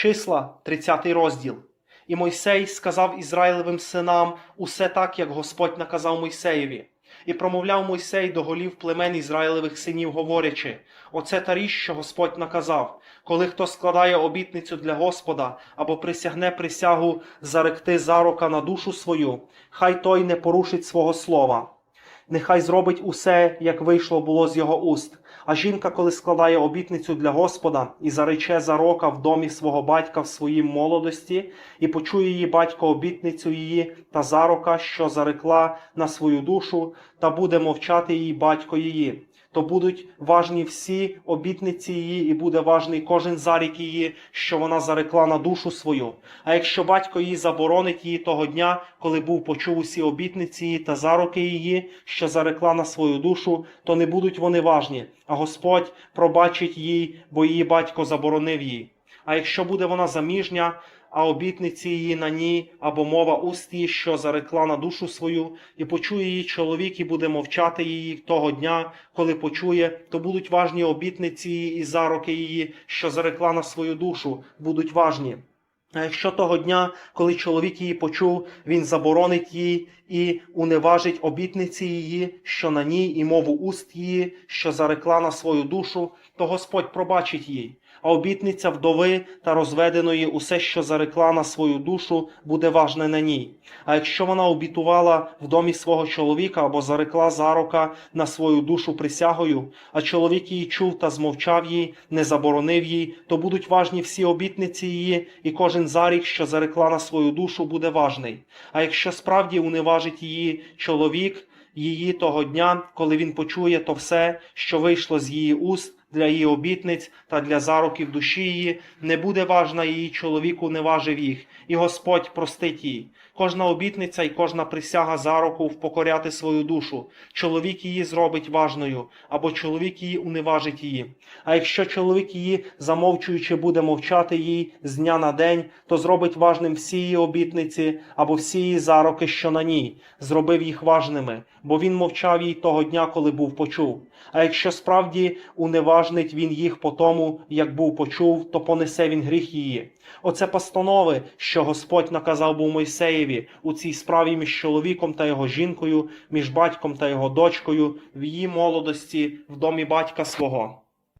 Числа, 30 розділ. І Мойсей сказав Ізраїлевим синам усе так, як Господь наказав Мойсеєві. І промовляв Мойсей до голів племен Ізраїлевих синів, говорячи: Оце та річ, що Господь наказав, коли хто складає обітницю для Господа або присягне присягу заректи зарока на душу свою, хай той не порушить свого слова. Нехай зробить усе, як вийшло було з його уст. А жінка, коли складає обітницю для Господа і зарече зарока в домі свого батька в своїй молодості, і почує її батько обітницю її та зарока, що зарекла на свою душу, та буде мовчати її батько її. То будуть важні всі обітниці її, і буде важний кожен зарік її, що вона зарекла на душу свою. А якщо батько її заборонить її того дня, коли був почув усі обітниці її та зароки її, що зарекла на свою душу, то не будуть вони важні, а Господь пробачить їй, бо її батько заборонив їй. А якщо буде вона заміжня, а обітниці її на ній, або мова уст її, що зарекла на душу свою, і почує її чоловік, і буде мовчати її того дня, коли почує, то будуть важні обітниці її і зароки її, що зарекла на свою душу, будуть важні. А якщо того дня, коли чоловік її почув, він заборонить їй і уневажить обітниці її, що на ній, і мову уст її, що зарекла на свою душу, то Господь пробачить їй. А обітниця вдови та розведеної усе, що зарекла на свою душу, буде важне на ній. А якщо вона обітувала в домі свого чоловіка або зарекла зарока на свою душу присягою, а чоловік її чув та змовчав їй, не заборонив їй, то будуть важні всі обітниці її, і кожен зарік, що зарекла на свою душу, буде важний. А якщо справді уневажить її чоловік, її того дня, коли він почує то все, що вийшло з її уст для її обітниць та для зароків душі її, не буде важна її чоловіку, не важив їх, і Господь простить їй. Кожна обітниця і кожна присяга зароку впокоряти свою душу. Чоловік її зробить важною, або чоловік її уневажить її. А якщо чоловік її, замовчуючи, буде мовчати їй з дня на день, то зробить важним всі її обітниці або всі її зароки, що на ній, зробив їх важними, бо він мовчав їй того дня, коли був почув. А якщо справді уневажнить він їх по тому, як був почув, то понесе він гріх її. Оце постанови, що Господь наказав був Мойсеєві у цій справі між чоловіком та його жінкою, між батьком та його дочкою в її молодості в домі батька свого.